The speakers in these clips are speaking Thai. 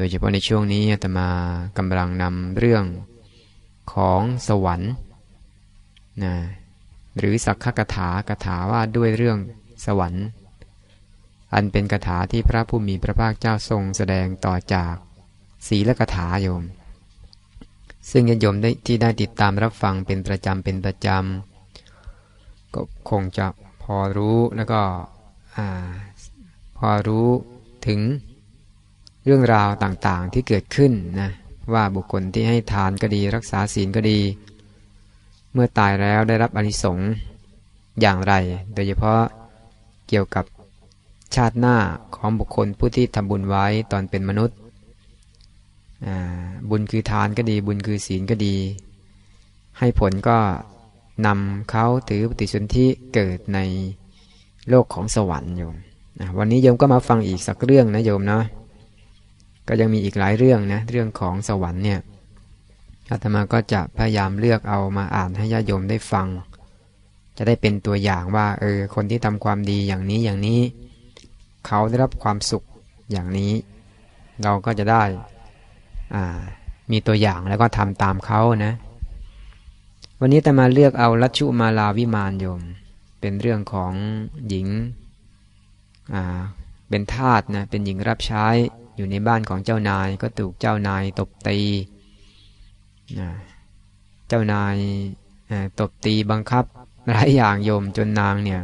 โดยเฉพาะในช่วงนี้อาตมากำลังนำเรื่องของสวรรค์นะหรือสักขกถากถาว่าด้วยเรื่องสวรรค์ อันเป็นกถาที่พระผู้มีพระภาคเจ้าทรงแสดงต่อจากศีลกถาโยม ซึ่งญาติโยมได้ที่ได้ติดตามรับฟังเป็นประจำเป็นประจำก็คงจะพอรู้แล้วก็พอรู้ถึง เรื่องราวต่างๆที่เกิดขึ้นนะว่าบุคคลที่ให้ทานก็ดี รักษาศีลก็ดี เมื่อตายแล้วได้รับอนิสงส์อย่างไร โดยเฉพาะเกี่ยวกับชาติหน้าของบุคคลผู้ที่ทำบุญไว้ตอนเป็นมนุษย์ บุญคือทานก็ดี บุญคือศีลก็ดี ให้ผลก็นำเขาถือปฏิสนธิเกิดในโลกของสวรรค์โยมวันนี้โยมก็มาฟังอีกสักเรื่องนะโยมเนาะ ก็ยังมีอีกหลายเรื่องนะเรื่องของสวรรค์เนี่ยอาตมาก็จะพยายามเลือกเอามาอ่านให้ญาติโยมได้ฟัง จะได้เป็นตัวอย่างว่าเออคนที่ทำความดีอย่างนี้อย่างนี้ เขาได้รับความสุขอย่างนี้ เราก็จะได้อ่ามีตัวอย่างแล้วก็ทำตามเขานะ วันนี้แต่มาเลือกเอาลัชุมาลาวิมานโยม เป็นเรื่องของหญิงอ่าเป็นทาสนะเป็นหญิงรับใช้ อยู่ในบ้านของเจ้านายก็ถูกเจ้านายตบตีเจ้านายตบตีบังคับหลายอย่างโยมจนนางเนี่ย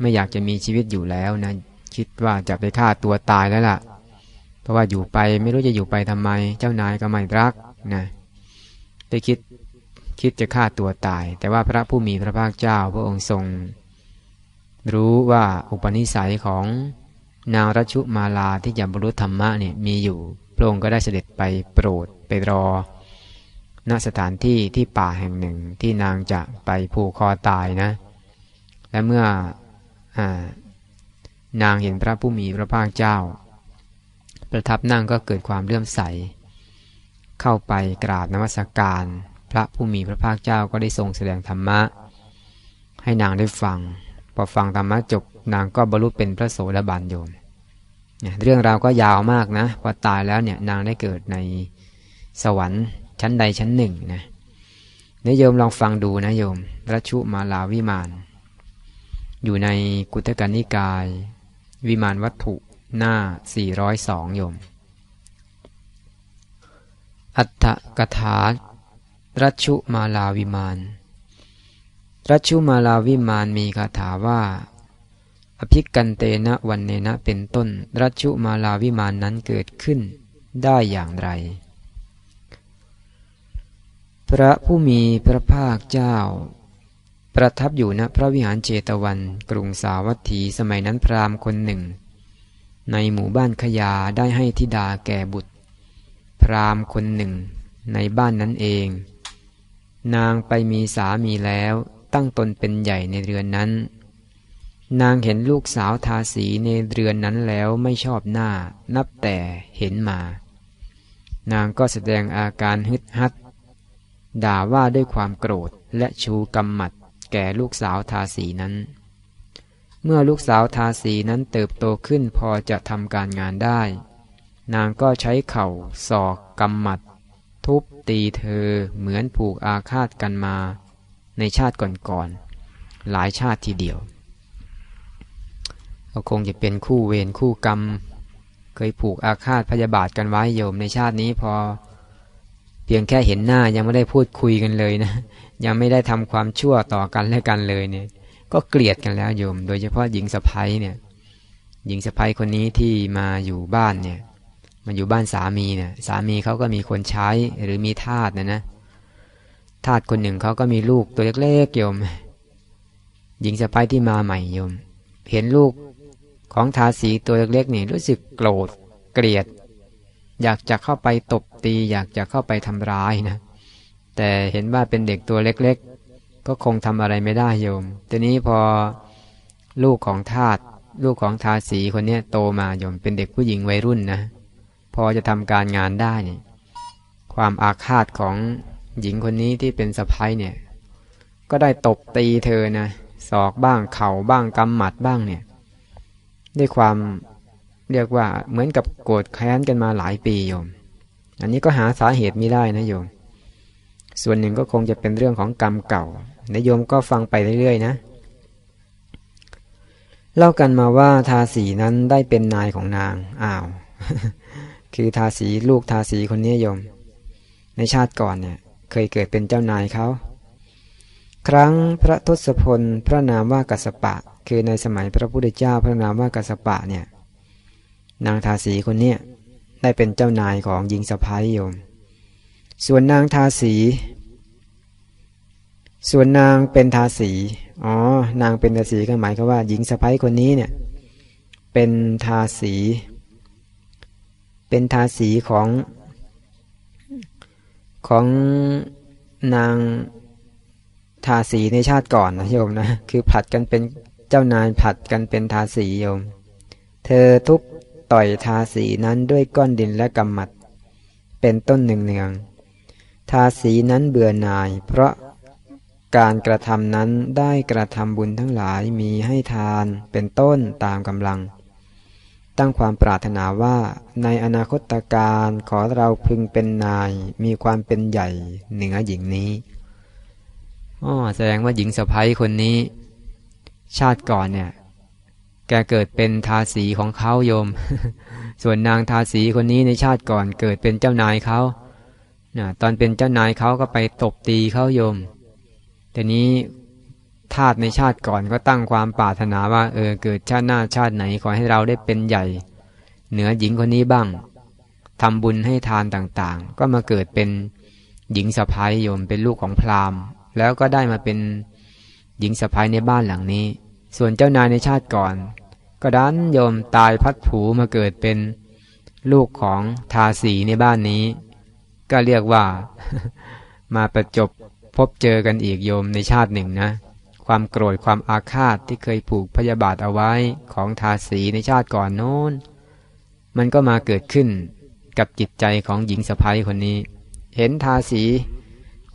ไม่อยากจะมีชีวิตอยู่แล้วนะคิดว่าจะไปฆ่าตัวตายแล้วล่ะ เพราะว่าอยู่ไปไม่รู้จะอยู่ไปทำไม เจ้านายก็ไม่รักนะไปคิดคิดจะฆ่าตัวตาย แต่ว่าพระผู้มีพระภาคเจ้าพระองค์ทรง รู้ว่าอุปนิสัยของ นางรัชุมาลาที่จะบรรลุธรรมะเนี่ยมีอยู่ พระองค์ก็ได้เสด็จไปโปรดไปรอ ณสถานที่ที่ป่าแห่งหนึ่งที่นางจะไปผูกคอตายนะ และเมื่ออนางเห็นพระผู้มีพระภาคเจ้า ประทับนั่งก็เกิดความเลื่อมใส เข้าไปกราบนมัสการ พระผู้มีพระภาคเจ้าก็ได้ทรงแสดงธรรมะ ให้นางได้ฟัง พอฟังธรรมะจบนางก็บรรลุเป็นพระโสดาบันโยมเรื่องราวก็ยาวมากนะพอตายแล้วเนี่ยนางได้เกิดในสวรรค์ชั้นใดชั้นหนึ่งนะนโยมลองฟังดูนะโยมรัชุมาลาวิมาน อยู่ในกุตกนิกาย วิมานวัตถุหน้า 402 โยม อัตถกถารัชุมาลาวิมาน รัชุมาลาวิมานมีคาถาว่า อภิกันเตนะวันเนนะเป็นต้น รัชุมาลาวิมานนั้นเกิดขึ้นได้อย่างไร พระผู้มีพระภาคเจ้า ประทับอยู่ณพระวิหารเจตวัน กรุงสาวัตถีสมัยนั้นพราหมณ์คนหนึ่ง ในหมู่บ้านขยาได้ให้ธิดาแก่บุตร พราหมณ์คนหนึ่ง ในบ้านนั้นเอง นางไปมีสามีแล้ว ตั้งตนเป็นใหญ่ในเรือนนั้น นางเห็นลูกสาวทาสีในเรือนนั้นแล้วไม่ชอบหน้า นับแต่เห็นมา นางก็แสดงอาการฮึดฮัด ด่าว่าด้วยความโกรธและชูกำหมัดแก่ลูกสาวทาสีนั้น เมื่อลูกสาวทาสีนั้นเติบโตขึ้นพอจะทำการงานได้ นางก็ใช้เข่าศอกกำหมัด ทุบตีเธอเหมือนผูกอาฆาตกันมา ในชาติก่อนๆ หลายชาติทีเดียวก็คงจะเป็นคู่เวรคู่กรรม เคยผูกอาฆาตพยาบาทกันไว้โยมในชาตินี้พอ เพียงแค่เห็นหน้ายังไม่ได้พูดคุยกันเลยนะ ยังไม่ได้ทำความชั่วต่อกันและกันเลยเนี่ย ก็เกลียดกันแล้วโยม โดยเฉพาะหญิงสะพ้ยเนี่ย หญิงสะพ้ยคนนี้ที่มาอยู่บ้านเนี่ยมาอยู่บ้านสามีเนี่ย สามีเขาก็มีคนใช้หรือมีทาสนะนะ ทาสคนหนึ่งเขาก็มีลูกตัวเล็กๆโยม หญิงสะพ้ยที่มาใหม่โยม เห็นลูกของทาสีตัวเล็กๆนี่รู้สึกโกรธเกลียด อยากจะเข้าไปตบตี อยากจะเข้าไปทำร้ายนะ แต่เห็นว่าเป็นเด็กตัวเล็กๆ ก็คงทำอะไรไม่ได้โยมทีนี้พอลูกของทาสลูกของทาสีคนนี้โตมาโยมเป็นเด็กผู้หญิงวัยรุ่นนะ พอจะทำการงานได้นี่ความอาฆาตของ หญิงคนนี้ที่เป็นสะพ้ายเนี่ย ก็ได้ตบตีเธอนะศอกบ้างเข่าบ้างกำหมัดบ้างเนี่ย ด้วยความเรียกว่าเหมือนกับโกรธแค้นกันมาหลายปีโยม อันนี้ก็หาสาเหตุไม่ได้นะโยม ส่วนหนึ่งก็คงจะเป็นเรื่องของกรรมเก่านโยมก็ฟังไปเรื่อยๆนะ เล่ากันมาว่าทาสีนั้นได้เป็นนายของนาง อ้าว คือทาสีลูกทาสีคนนี้โยม ในชาติก่อนเนี่ย เคยเกิดเป็นเจ้านายเขา ครั้งพระทศพลพระนามว่ากัสปะ คือในสมัยพระพุทธเจ้าพระนามว่ากัสปะเนี่ย นางทาสีคนนี้ได้เป็นเจ้านายของหญิงสะพ้ายโยม ส่วนนางทาสี ส่วนนางเป็นทาสี อ๋อ นางเป็นทาสีก็หมายความว่าหญิงสะพ้ายคนนี้เนี่ย เป็นทาสี เป็นทาสีของ ของนางทาสีในชาติก่อนนะโยมนะคือผัดกันเป็นเจ้านายผัดกันเป็นทาสีโยม เธอทุบต่อยทาสีนั้นด้วยก้อนดินและกำมัด เป็นต้นหนึ่งเนือง ทาสีนั้นเบื่อหน่าย เพราะการกระทำนั้นได้กระทำบุญทั้งหลายมีให้ทานเป็นต้นตามกำลัง ตั้งความปรารถนาว่าในอนาคตการขอเราพึงเป็นนาย มีความเป็นใหญ่เหนือหญิงนี้อ๋อแสดงว่าหญิงสะพ้ยคนนี้ ชาติก่อนเนี่ย แกเกิดเป็นทาสีของเขาโยม ส่วนนางทาสีคนนี้ในชาติก่อนเกิดเป็นเจ้านายเขานะตอนเป็นเจ้านายเขาก็ไปตบตีเขาโยมแต่นี้ ทาสในชาติก่อนก็ตั้งความปรารถนาว่า เออเกิดชาติหน้าชาติไหนขอให้เราได้เป็นใหญ่ เหนือหญิงคนนี้บ้างทำบุญให้ทานต่างๆ ก็มาเกิดเป็นหญิงสะพ้ายโยมเป็นลูกของพราหมณ์ แล้วก็ได้มาเป็นหญิงสะพ้ายในบ้านหลังนี้ ส่วนเจ้านายในชาติก่อน ก็ดันโยมตายพัดผูมาเกิดเป็นลูกของทาสีในบ้านนี้ ก็เรียกว่ามาประจบพบเจอกันอีกโยมในชาติหนึ่งนะ ความโกรธความอาฆาตที่เคยผูกพยาบาทเอาไว้ของทาสีในชาติก่อนโน้น มันก็มาเกิดขึ้นกับจิตใจของหญิงสะพ้ายคนนี้ เห็นทาสี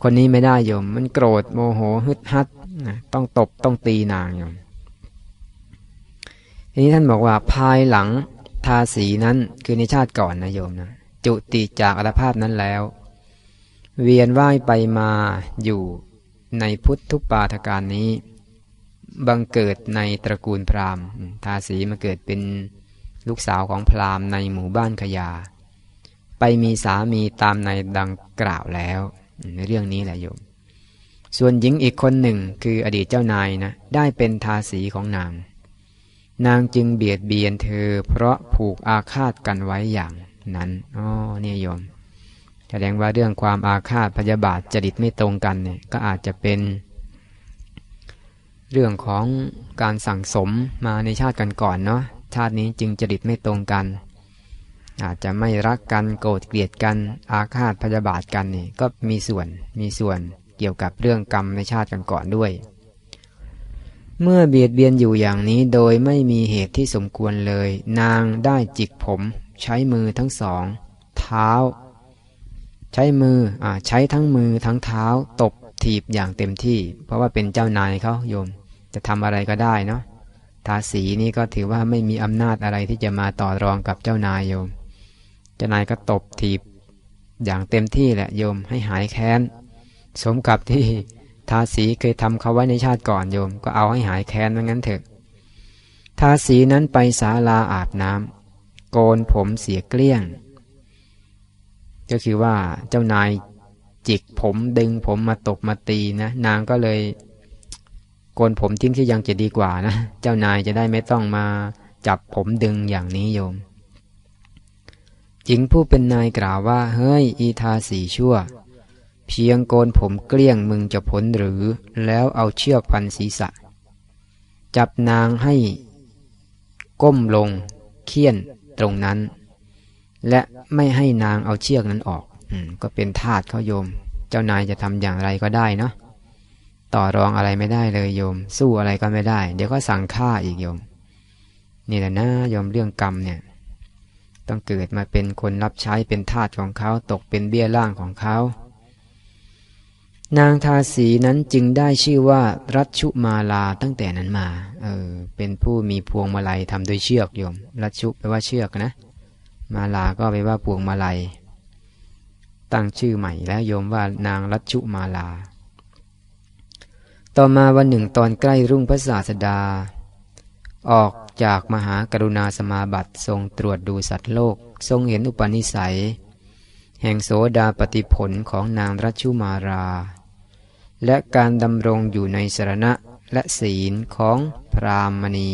คนนี้ไม่ได้โยม มันโกรธโมโหฮึดฮัดต้องตบต้องตีนางโยมทีนี้ท่านบอกว่าภายหลังทาสีนั้นคือในชาติก่อนนะโยมนะจุติจากอัตภาพนั้นแล้ว เวียนว่ายไปมาอยู่ ในพุทธุปาทการนี้ บังเกิดในตระกูลพราหมณ์ ทาสีมาเกิดเป็นลูกสาวของพราหมณ์ในหมู่บ้านขยา ไปมีสามีตามในดังกล่าวแล้วในเรื่องนี้แหละโยม ส่วนหญิงอีกคนหนึ่งคืออดีตเจ้านายนะ ได้เป็นทาสีของนาง นางจึงเบียดเบียนเธอ เพราะผูกอาฆาตกันไว้อย่างนั้น อ๋อเนี่ยโยม แสดงว่าเรื่องความอาฆาตพยาบาทจริตไม่ตรงกันเนี่ยก็อาจจะเป็น เรื่องของการสั่งสมมาในชาติกันก่อนเนาะชาตินี้จึงจริตไม่ตรงกัน อาจจะไม่รักกันโกรธเกลียดกันอาฆาตพยาบาทกันนี่ก็มีส่วนมีส่วนเกี่ยวกับเรื่องกรรมในชาติกันก่อนด้วย เมื่อเบียดเบียนอยู่อย่างนี้โดยไม่มีเหตุที่สมควรเลย นางได้จิกผม ใช้มือทั้งสอง เท้า ใช้มืออใช้ทั้งมือทั้งเท้า ตบถีบอย่างเต็มที่ เพราะว่าเป็นเจ้านายเขาโยม จะทำอะไรก็ได้เนาะทาสีนี่ก็ถือว่าไม่มีอำนาจอะไรที่จะมาต่อรองกับเจ้านายโยม เจ้านายก็ตบถีบอย่างเต็มที่แหละโยมให้หายแค้น สมกับที่ทาสีเคยทำเขาไว้ในชาติก่อนโยม ก็เอาให้หายแค้นว่างั้นเถอะ ทาสีนั้นไปศาลาอาบน้ำโกนผมเสียเกลี้ยง ก็คือว่าเจ้านายจิกผมดึงผมมาตกมาตีนะนางก็เลยโกนผมทิ้งที่ยังจะดีกว่านะ เจ้านายจะได้ไม่ต้องมาจับผมดึงอย่างนี้โยม หญิงผู้เป็นนายกล่าวว่า เฮ้ย อีทาสีชั่ว เพียงโกนผมเกลี้ยงมึงจะพ้นหรือ แล้วเอาเชือกพันศีรษะ จับนางให้ก้มลงเคี่ยนตรงนั้น และไม่ให้นางเอาเชือกนั้นออกอก็เป็นทาสเขาโยม เจ้านายจะทำอย่างไรก็ได้เนาะต่อรองอะไรไม่ได้เลยโยม สู้อะไรก็ไม่ได้ เดี๋ยวก็สั่งฆ่าอีกโยม นี่แหละนะโยมเรื่องกรรมเนี่ย ต้องเกิดมาเป็นคนรับใช้เป็นทาสของเขาตกเป็นเบี้ยล่างของเขานางทาสีนั้นจึงได้ชื่อว่ารัชุมาลาตั้งแต่นั้นมา เออ เป็นผู้มีพวงมาลัยทำโดยเชือกโยม รัชุแปลว่าเชือกนะ มาลาก็แปว่าพวงมาลัย ตั้งชื่อใหม่แล้วโยมว่านางรัชุมาลา ต่อมาวันหนึ่งตอนใกล้รุ่งพระศาสดา ออกจากมหากรุณาสมาบัติทรงตรวจดูสัตว์โลก ทรงเห็นอุปนิสัย แห่งโสดาปฏิผลของนางรัชุมารา และการดำรงอยู่ในสรณะและศีลของพรามณี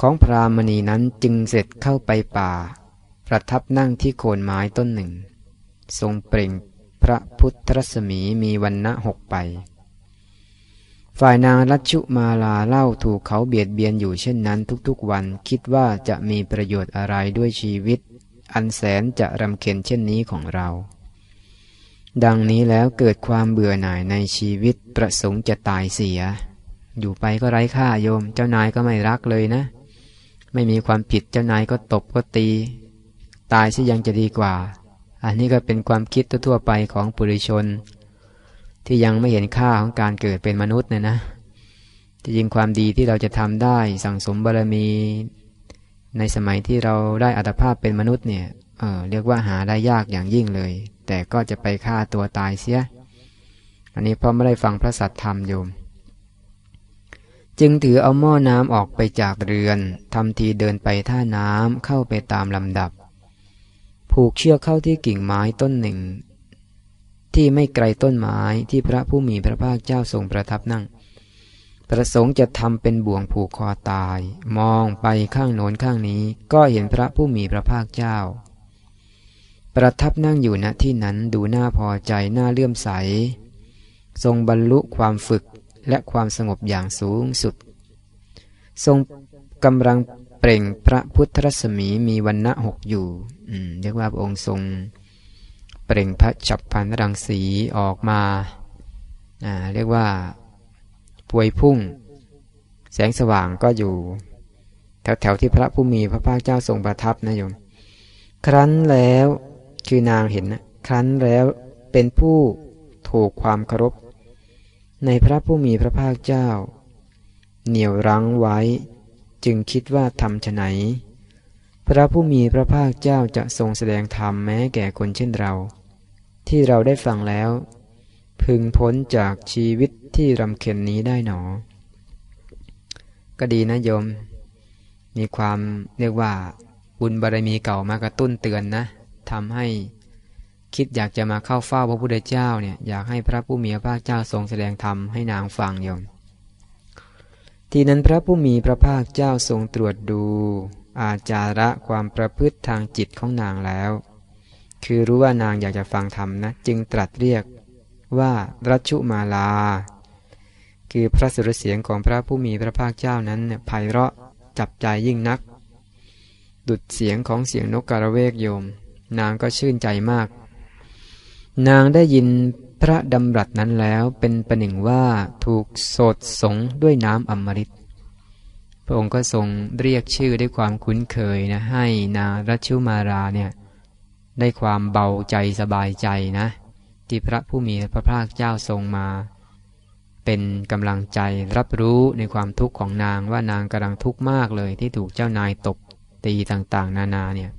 ของพรามณีนั้นจึงเสร็จเข้าไปป่า ประทับนั่งที่โคนไม้ต้นหนึ่ง ทรงเปล่งพระพุทธรัศมีมีวันณะหกไป ฝ่ายนางรัชุมาลาเล่าถูกเขาเบียดเบียนอยู่เช่นนั้นทุกๆวันคิดว่าจะมีประโยชน์อะไรด้วยชีวิต อันแสนจะรำเค็ญเช่นนี้ของเรา ดังนี้แล้วเกิดความเบื่อหน่ายในชีวิตประสงค์จะตายเสีย อยู่ไปก็ไร้ค่าโยม เจ้านายก็ไม่รักเลยนะ ไม่มีความผิดเจ้านายก็ตบก็ตี ตายซะยังจะดีกว่า อันนี้ก็เป็นความคิดทั่วไปของปุถุชน ที่ยังไม่เห็นค่าของการเกิดเป็นมนุษย์เนี่ยนะจริงความดีที่เราจะทำได้สั่งสมบารมี ในสมัยที่เราได้อัตภาพเป็นมนุษย์เนี่ยเออเรียกว่าหาได้ยากอย่างยิ่งเลย แต่ก็จะไปฆ่าตัวตายเสีย อันนี้เพราะไม่ได้ฟังพระสัทธรรมโยม จึงถือเอาหม้อน้ำออกไปจากเรือนทำทีเดินไปท่าน้ำเข้าไปตามลำดับ ผูกเชือกเข้าที่กิ่งไม้ต้นหนึ่ง ที่ไม่ไกลต้นไม้ที่พระผู้มีพระภาคเจ้าทรงประทับนั่ง ประสงค์จะทำเป็นบ่วงผูกคอตาย มองไปข้างโน้นข้างนี้ ก็เห็นพระผู้มีพระภาคเจ้า ประทับนั่งอยู่ณที่นั้นดูหน้าพอใจหน้าเลื่อมใส ทรงบรรลุความฝึกและความสงบอย่างสูงสุด ทรงกำลัง เปล่งพระพุทธรัศมีมีวันณะหกอยู่เรียกว่าพระองค์ทรง เปล่งพระฉับพันรังสีออกมาเรียกว่าปวยพุ่ง แสงสว่างก็อยู่ แถวๆที่พระผู้มีพระภาคเจ้าทรงประทับนะโยม ครั้นแล้วคือนางเห็นนะครั้นแล้วเป็นผู้ถูกความเคารพ ในพระผู้มีพระภาคเจ้า เหนี่ยวรั้งไว้ จึงคิดว่าทำฉไหน พระผู้มีพระภาคเจ้าจะทรงแสดงธรรมแม้แก่คนเช่นเรา ที่เราได้ฟังแล้ว พึงพ้นจากชีวิตที่รำเค็ญนี้ได้หนอ ก็ดีนะโยม มีความเรียกว่าบุญบารมีเก่ามากระตุ้นเตือนนะทำให้คิดอยากจะมาเข้าเฝ้าพระพุทธเจ้าเนี่ยอยากให้พระผู้มีพระภาคเจ้าทรงแสดงธรรมให้นางฟังโยม ทีนั้นพระผู้มีพระภาคเจ้าทรงตรวจดู อาจาระความประพฤติทางจิตของนางแล้ว คือรู้ว่านางอยากจะฟังธรรมนะ จึงตรัสเรียกว่ารัชุมาลา คือพระสุรเสียงของพระผู้มีพระภาคเจ้านั้นไพเราะจับใจยิ่งนัก ดุดเสียงของเสียงนกกระเวกโยม นางก็ชื่นใจมาก นางได้ยิน พระดำรัสนั้นแล้วเป็นประหนึ่งว่าถูกโสดสงด้วยน้ำอมฤตพระองค์ก็ทรงเรียกชื่อด้วยความคุ้นเคยนะให้นารัชุมาราเนี่ยได้ความเบาใจสบายใจนะที่พระผู้มีพระภาคเจ้าทรงมา เป็นกำลังใจรับรู้ในความทุกข์ของนางว่านางกำลังทุกข์มากเลยที่ถูกเจ้านายตบตีต่างๆ นานาเนี่ย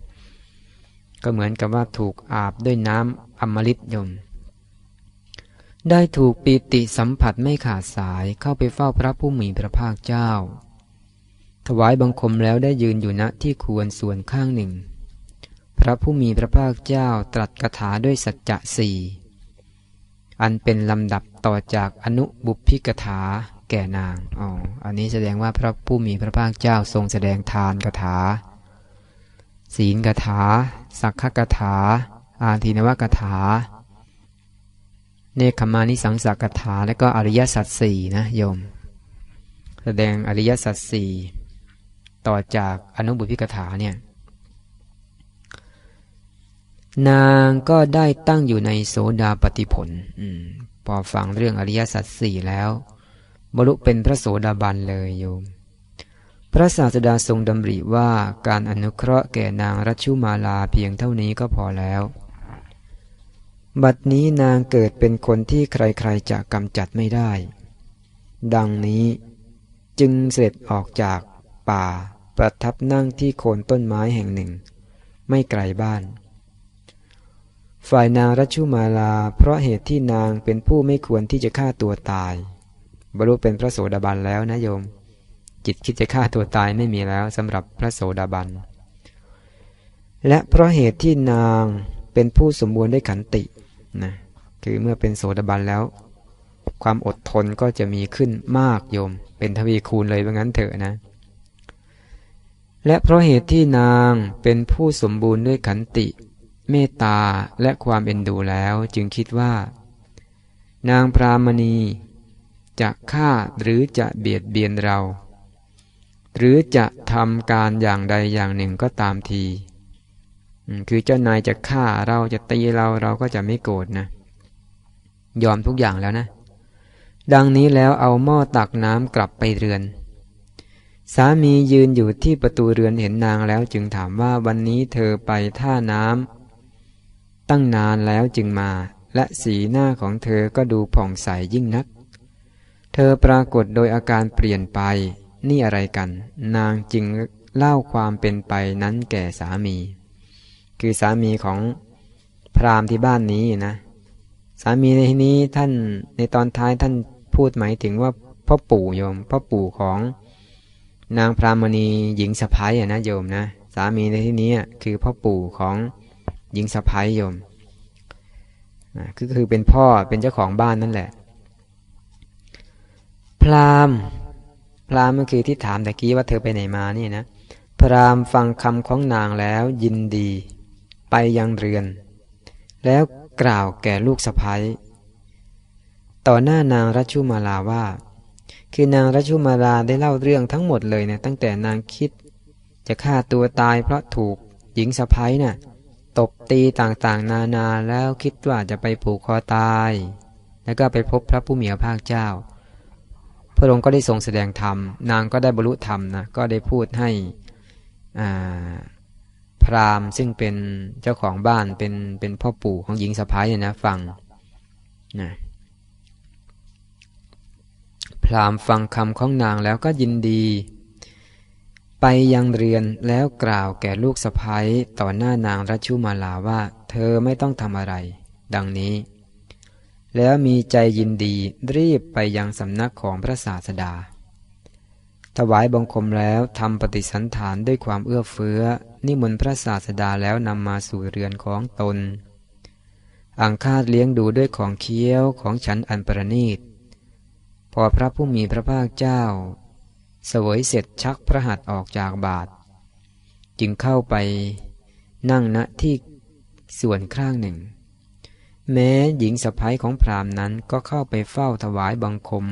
ก็เหมือนกับว่าถูกอาบด้วยน้ำอมฤตยม ได้ถูกปีติสัมผัสไม่ขาดสายเข้าไปเฝ้าพระผู้มีพระภาคเจ้า ถวายบังคมแล้วได้ยืนอยู่ณที่ควรส่วนข้างหนึ่ง พระผู้มีพระภาคเจ้าตรัสคาถาด้วยสัจจะสี่อันเป็นลำดับต่อจากอนุบุพิกถาแก่นางอ๋ออันนี้แสดงว่าพระผู้มีพระภาคเจ้าทรงแสดงทานคาถา ศีลกถา สักขกถา อาทินวกถา เนคขมานิสังสักถา และก็อริยสัจสี่นะโยม แสดงอริยสัจสี่ต่อจากอนุบุพิกถาเนี่ย นางก็ได้ตั้งอยู่ในโสดาปฏิผลอพอฟังเรื่องอริยสัจสี่แล้ว บรรลุเป็นพระโสดาบันเลยโยม พระศาสดาทรงดำริว่าการอนุเคราะห์แก่นางรัชุมาลาเพียงเท่านี้ก็พอแล้ว บัดนี้นางเกิดเป็นคนที่ใครๆจะกำจัดไม่ได้ ดังนี้จึงเสร็จออกจากป่าประทับนั่งที่โคนต้นไม้แห่งหนึ่ง ไม่ไกลบ้าน ฝ่ายนางรัชุมาลา เพราะเหตุที่นางเป็นผู้ไม่ควรที่จะฆ่าตัวตาย บรรลุเป็นพระโสดาบันแล้วนะโยม จิตคิดจะฆ่าตัวตายไม่มีแล้วสำหรับพระโสดาบัน และเพราะเหตุที่นางเป็นผู้สมบูรณ์ได้ขันติ นะคือเมื่อเป็นโสดาบันแล้ว ความอดทนก็จะมีขึ้นมากโยม เป็นทวีคูณเลยว่างั้นเถอะนะ และเพราะเหตุที่นางเป็นผู้สมบูรณ์ด้วยขันติ เมตตาและความเอ็นดูแล้วจึงคิดว่า นางพรามณีจะฆ่าหรือจะเบียดเบียนเรา หรือจะทำการอย่างใดอย่างหนึ่งก็ตามที คือเจ้านายจะฆ่าเราจะตีเราเราก็จะไม่โกรธนะ ยอมทุกอย่างแล้วนะ ดังนี้แล้วเอาหม้อตักน้ำกลับไปเรือน สามียืนอยู่ที่ประตูเรือนเห็นนางแล้วจึงถามว่าวันนี้เธอไปท่าน้ำตั้งนานแล้วจึงมา และสีหน้าของเธอก็ดูผ่องใสยิ่งนัก เธอปรากฏโดยอาการเปลี่ยนไป นี่อะไรกัน นางจึงเล่าความเป็นไปนั้นแก่สามี คือสามีของพราหมณ์ที่บ้านนี้นะ สามีในที่นี้ท่านในตอนท้ายท่านพูดหมายถึงว่าพ่อปู่โยมพ่อปู่ของนางพรามณีหญิงสะพ้ายนะโยมนะสามีในที่นี้คือพ่อปู่ของหญิงสะพ้ายโยมก็คือเป็นพ่อเป็นเจ้าของบ้านนั่นแหละ พรามพรามก็คือที่ถามตะกี้ว่าเธอไปไหนมานี่นะ พรามฟังคำของนางแล้วยินดี ไปยังเรือน แล้วกล่าวแก่ลูกสะพ้ยต่อหน้านางรัชุมาลาว่า คือนางรัชุมาลาได้เล่าเรื่องทั้งหมดเลยนะตั้งแต่นางคิด จะฆ่าตัวตายเพราะถูกหญิงสะพ้ยนะ่ะตบตีต่างๆ นานาแล้วคิดว่าจะไปผูกคอตาย แล้วก็ไปพบพระผู้มีพระภาคเจ้า พระองค์ก็ได้ทรงแสดงธรรม นางก็ได้บรรลุธรรมนะก็ได้พูดให้อ่า พราหมณ์ซึ่งเป็นเจ้าของบ้านเป็นเป็นพ่อปู่ของหญิงสะพ้ายเนะฟังนะพราหมณ์ฟังคำของนางแล้วก็ยินดี ไปยังเรือนแล้วกล่าวแก่ลูกสะพ้ายต่อหน้านางรัชุมาลาว่า เธอไม่ต้องทำอะไร ดังนี้ แล้วมีใจยินดีรีบไปยังสำนักของพระศาสดา ถวายบังคมแล้วทำปฏิสันฐานด้วยความเอื้อเฟื้อ นิมนต์พระศาสดาแล้วนำมาสู่เรือนของตน อังคาดเลี้ยงดูด้วยของเคี้ยวของฉันอันประณีต พอพระผู้มีพระภาคเจ้า เสวยเสร็จชักพระหัตถ์ออกจากบาท จึงเข้าไปนั่งณที่ส่วนข้างหนึ่ง แม้หญิงสะพ้ายของพราหมณ์นั้นก็เข้าไปเฝ้าถวายบังคม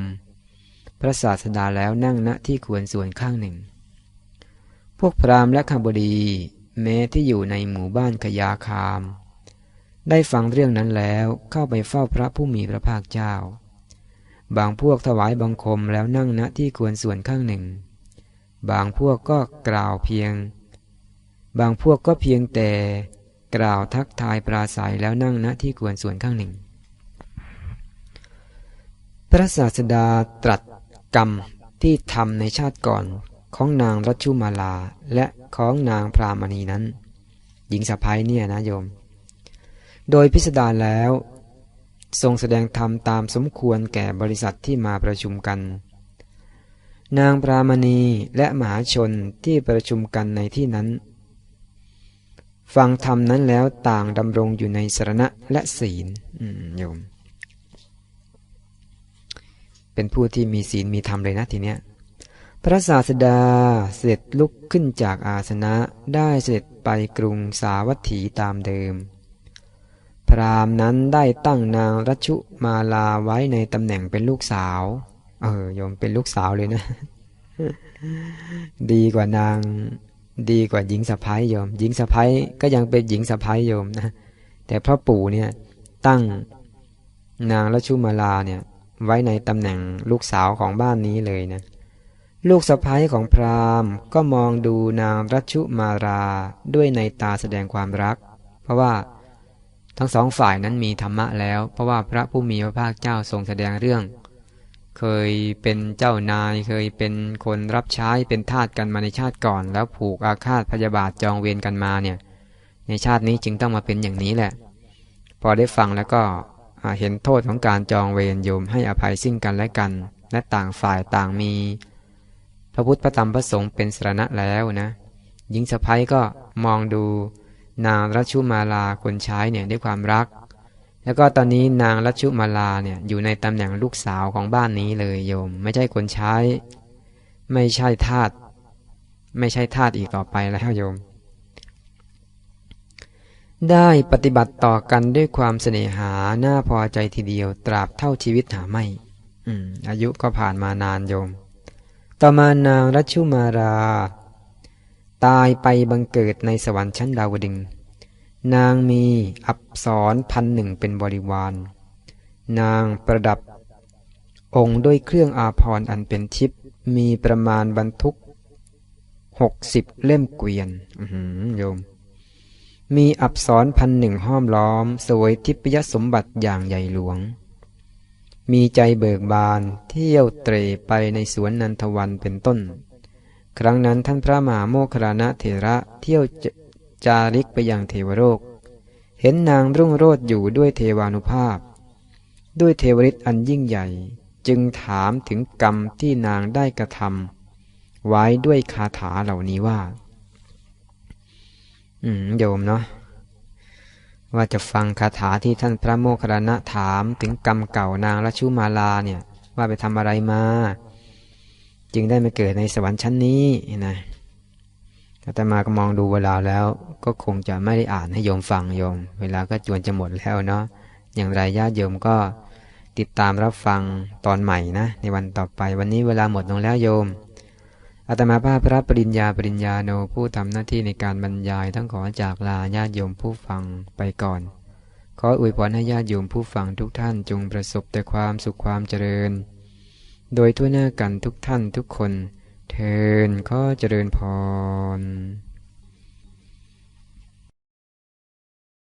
พระศาสดาแล้วนั่งณที่ควรส่วนข้างหนึ่ง พวกพราหมณ์และขบดีแม้ที่อยู่ในหมู่บ้านขยาคาม ได้ฟังเรื่องนั้นแล้วเข้าไปเฝ้าพระผู้มีพระภาคเจ้า บางพวกถวายบังคมแล้วนั่งณที่ควรส่วนข้างหนึ่ง บางพวกก็กล่าวเพียง บางพวกก็เพียงแต่กล่าวทักทายปราศัยแล้วนั่งณที่ควรส่วนข้างหนึ่ง พระศาสดาตรัสกรรมที่ทำในชาติก่อน ของนางรัชุมาลาและของนางพรามณีนั้น หญิงสะพ้ายเนี่ยนะโยม โดยพิสดารแล้ว ทรงแสดงธรรมตามสมควรแก่บริษัทที่มาประชุมกัน นางพรามณีและมหาชนที่ประชุมกันในที่นั้น ฟังธรรมนั้นแล้วต่างดำรงอยู่ในสรณะและศีลโยม เป็นผู้ที่มีศีลมีธรรมเลยนะทีเนี้ย พระศาสดาเสด็จลุกขึ้นจากอาสนะได้เสด็จไปกรุงสาวัตถีตามเดิม พรามนั้นได้ตั้งนางรัชุมาลาไว้ในตำแหน่งเป็นลูกสาว เออโยมเป็นลูกสาวเลยนะ ดีกว่านางดีกว่าหญิงสะพ้ายโยม หญิงสะพ้ายก็ยังเป็นหญิงสะพ้ายโยมนะ แต่พระปู่เนี่ยตั้งนางรัชุมาลาเนี่ยไว้ในตำแหน่งลูกสาวของบ้านนี้เลยนะ ลูกสะพ้ายของพราหมณ์ ก็มองดูนางรัชุมาราด้วยในตาแสดงความรัก เพราะว่าทั้งสองฝ่ายนั้นมีธรรมะแล้ว เพราะว่าพระผู้มีพระภาคเจ้าทรงแสดงเรื่อง เคยเป็นเจ้านายเคยเป็นคนรับใช้เป็นทาสกันมาในชาติก่อน แล้วผูกอาฆาตพยาบาทจองเวรกันมาเนี่ย ในชาตินี้จึงต้องมาเป็นอย่างนี้แหละ พอได้ฟังแล้วก็เห็นโทษของการจองเวรโยมให้อภัยซึ่งกันและกัน และต่างฝ่ายต่างมี พระพุทธพระธรรมพระสงฆ์เป็นสรณะแล้วนะหญิงสะพ้ยก็มองดูนางรัชุมาลาคนใช้เนี่ยด้วยความรัก แล้วก็ตอนนี้นางรัชุมาลาเนี่ยอยู่ในตำแหน่งลูกสาวของบ้านนี้เลยโยม ไม่ใช่คนใช้ ไม่ใช่ทาสไม่ใช่ทาสอีกต่อไปแล้วโยม ได้ปฏิบัติต่อกันด้วยความเสน่หาน่าพอใจทีเดียวตราบเท่าชีวิตหาไม่อืมอายุก็ผ่านมานานโยม ต่อมานางรัชุมารา ตายไปบังเกิดในสวรรค์ชั้นดาวดึง นางมีอับสรพันหนึ่งเป็นบริวาร นางประดับ องค์ด้วยเครื่องอาภรณ์อันเป็นทิพย์มีประมาณบรรทุกหกสิบเล่มเกวียนโยม มีอับสรพันหนึ่งห้อมล้อม สวยทิพยสมบัติอย่างใหญ่หลวง มีใจเบิกบานเที่ยวเตรไปในสวนนันทวันเป็นต้น ครั้งนั้นท่านพระมหาโมคคลานะเถระเที่ยวจาริกไปยังเทวโลกเห็นนางรุ่งโรจน์อยู่ด้วยเทวานุภาพ ด้วยเทวฤทธิ์อันยิ่งใหญ่ จึงถามถึงกรรมที่นางได้กระทำไว้ด้วยคาถาเหล่านี้ว่า อืมโยมเนาะ ว่าจะฟังคาถาที่ท่านพระโมคคัลลานะถามถึงกรรมเก่านางละชุมาลาเนี่ยว่าไปทำอะไรมา จึงได้มาเกิดในสวรรค์ชั้นนี้นะอาตมาก็มองดูเวลาแล้วก็คงจะไม่ได้อ่านให้โยมฟังโยม เวลาก็จวนจะหมดแล้วเนาะอย่างไรญาติโยมก็ติดตามรับฟังตอนใหม่นะ ในวันต่อไปวันนี้เวลาหมดลงแล้วโยม อาตมาภาพพระปริญญาปริญญาโนผู้ทำหน้าที่ในการบรรยายทั้งขอจากลาญาติโยมผู้ฟังไปก่อน ขออวยพรให้ญาติโยมผู้ฟังทุกท่านจงประสบแต่ความสุขความเจริญ โดยทั่วหน้ากันทุกท่านทุกคน เทินข้อเจริญพร